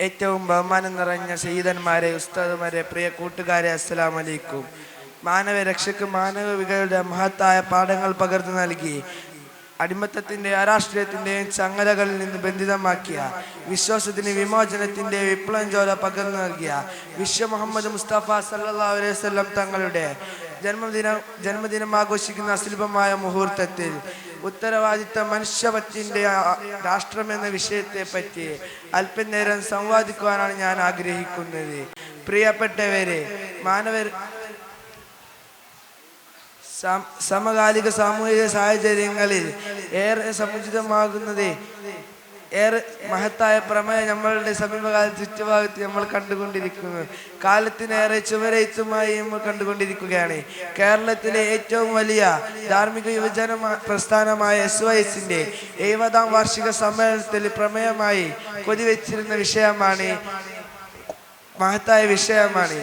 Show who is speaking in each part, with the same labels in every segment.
Speaker 1: ഏറ്റവും ബഹുമാനം നിറഞ്ഞ ശഹീദന്മാരെ ഉസ്താദുമാരെ പ്രിയ കൂട്ടുകാരെ അസ്സലാം അലൈക്കും. മാനവ രക്ഷക്ക് മാനവ വികളുടെ മഹത്തായ പാഠങ്ങൾ പകർന്നു നൽകി. അടിമത്തത്തിന്റെ അരാഷ്ട്രീയത്തിന്റെയും ചങ്ങലകളിൽ നിന്ന് ബന്ധിതമാക്കിയ വിശ്വാസത്തിന് വിമോചനത്തിന്റെ വിപ്ലവം ജോല പകർന്നു നൽകിയ വിശ്വ മുഹമ്മദ് മുസ്തഫ സല്ലാ അലൈഹി വസല്ലം തങ്ങളുടെ ജന്മദിനം ജന്മദിനം ആഘോഷിക്കുന്ന അസുലഭമായ മുഹൂർത്തത്തിൽ ഉത്തരവാദിത്ത മനുഷ്യപറ്റിന്റെ രാഷ്ട്രം എന്ന വിഷയത്തെ പറ്റി അല്പനേരം സംവാദിക്കുവാനാണ് ഞാൻ ആഗ്രഹിക്കുന്നത്. പ്രിയപ്പെട്ടവരെ മാനവർ സമകാലിക സാമൂഹിക സാഹചര്യങ്ങളിൽ ഏറെ സമുചിതമാകുന്നത് ഏറെ മഹത്തായ പ്രമേയം നമ്മളുടെ സമീപകാല ചുറ്റുഭാഗത്ത് നമ്മൾ കണ്ടുകൊണ്ടിരിക്കുന്നു. കാലത്തിനേറെ ചുവരയിത്തുമായി നമ്മൾ കണ്ടുകൊണ്ടിരിക്കുകയാണ്. കേരളത്തിലെ ഏറ്റവും വലിയ ധാർമ്മിക യുവജന പ്രസ്ഥാനമായ എസ് വൈ എഴുപതാം വാർഷിക സമ്മേളനത്തിൽ പ്രമേയമായി കൊതിവെച്ചിരുന്ന വിഷയമാണ് മഹത്തായ വിഷയമാണ്.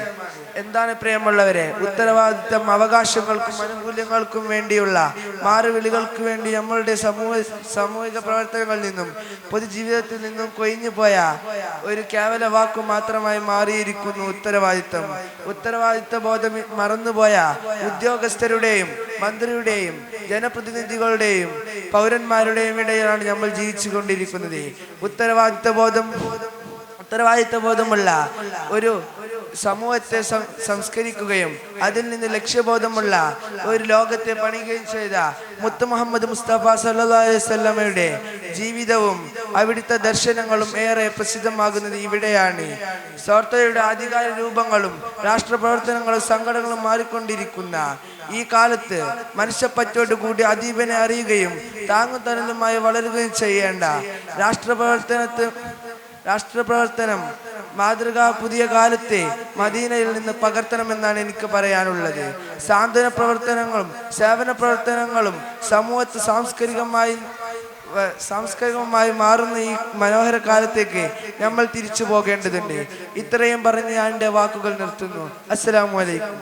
Speaker 1: എന്താണ് പ്രിയമുള്ളവരെ? ഉത്തരവാദിത്തം അവകാശങ്ങൾക്കും ആനുകൂല്യങ്ങൾക്കും വേണ്ടിയുള്ള മാറുവിളികൾക്ക് വേണ്ടി നമ്മളുടെ സമൂഹ സാമൂഹിക പ്രവർത്തനങ്ങളിൽ നിന്നും പൊതുജീവിതത്തിൽ നിന്നും കൊയിഞ്ഞു പോയ ഒരു കേവല വാക്കു മാത്രമായി മാറിയിരിക്കുന്നു ഉത്തരവാദിത്തം. ഉത്തരവാദിത്ത ബോധം മറന്നുപോയ ഉദ്യോഗസ്ഥരുടെയും മന്ത്രിയുടെയും ജനപ്രതിനിധികളുടെയും പൗരന്മാരുടെയും ഇടയിലാണ് നമ്മൾ ജീവിച്ചു കൊണ്ടിരിക്കുന്നത് ഉത്തരവാദിത്ത ബോധം ഉത്തരവാദിത്ത ബോധമുള്ള ഒരു സമൂഹത്തെ സംസ്കരിക്കുകയും അതിൽ നിന്ന് ലക്ഷ്യബോധമുള്ള ഒരു ലോകത്തെ പണിയുകയും ചെയ്ത മുത്ത് മുഹമ്മദ് മുസ്തഫ വസല്ലമയുടെ ജീവിതവും അവിടുത്തെ ദർശനങ്ങളും ഏറെ പ്രസിദ്ധമാകുന്നത് ഇവിടെയാണ്. സ്വാർത്ഥയുടെ അധികാര രൂപങ്ങളും രാഷ്ട്രപ്രവർത്തനങ്ങളും സംഘടനകളും മാറിക്കൊണ്ടിരിക്കുന്ന ഈ കാലത്ത് മനുഷ്യപ്പറ്റോട് കൂടി അദീപനെ അറിയുകയും താങ്ങും തണലുമായി വളരുകയും ചെയ്യേണ്ട രാഷ്ട്രപ്രവർത്തനത്തിൽ രാഷ്ട്രപ്രവർത്തനം മാതൃക പുതിയ കാലത്തെ മദീനയിൽ നിന്ന് പകർത്തണമെന്നാണ് എനിക്ക് പറയാനുള്ളത്. സാന്ത്വന പ്രവർത്തനങ്ങളും സേവന പ്രവർത്തനങ്ങളും സമൂഹത്ത് സാംസ്കാരികമായി സാംസ്കാരികമായി മാറുന്ന ഈ മനോഹര കാലത്തേക്ക് നമ്മൾ തിരിച്ചു പോകേണ്ടതുണ്ട്. ഇത്രയും പറഞ്ഞ് ഞാൻ എന്റെ വാക്കുകൾ നിർത്തുന്നു. അസ്സലാമു അലൈക്കും.